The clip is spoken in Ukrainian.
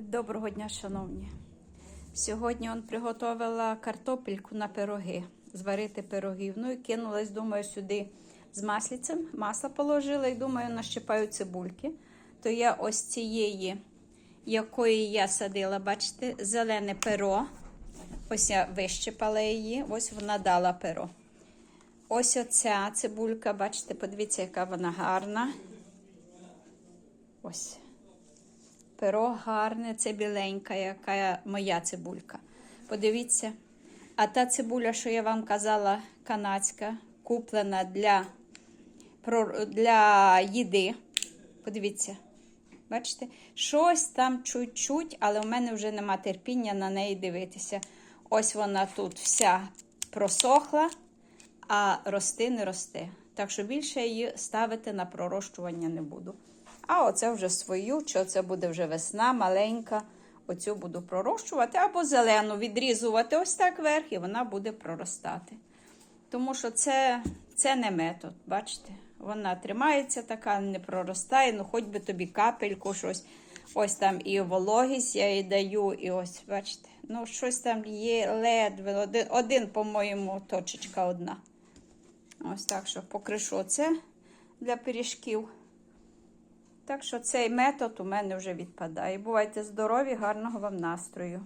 Доброго дня, шановні. Сьогодні он приготувала картопельку на пироги, зварити пирогів. Ну і кинулась, думаю, сюди з маслицем. Масло положила і думаю, нащипаю цибульки. То я ось цієї, якої я садила, бачите, зелене перо. Ось я вищипала її, ось вона дала перо. Ось оця цибулька, бачите, подивіться, яка вона гарна. Ось. Перо гарне, це біленька, яка моя цибулька. Подивіться. А та цибуля, що я вам казала, канадська, куплена для, для їди. Подивіться. Бачите? Щось там чуть-чуть, але в мене вже нема терпіння на неї дивитися. Ось вона тут вся просохла, а рости не росте. Так що більше її ставити на пророщування не буду. А оце вже свою, чи це буде вже весна маленька. Оцю буду пророщувати або зелену відрізувати ось так вверх, і вона буде проростати. Тому що це, це не метод, бачите? Вона тримається така, не проростає, ну хоч би тобі капельку, щось. Ось там і вологість я їй даю, і ось, бачите, ну щось там є ледве, один, один по-моєму, точечка одна. Ось так, що покришу це для пиріжків. Так що цей метод у мене вже відпадає. Бувайте здорові, гарного вам настрою!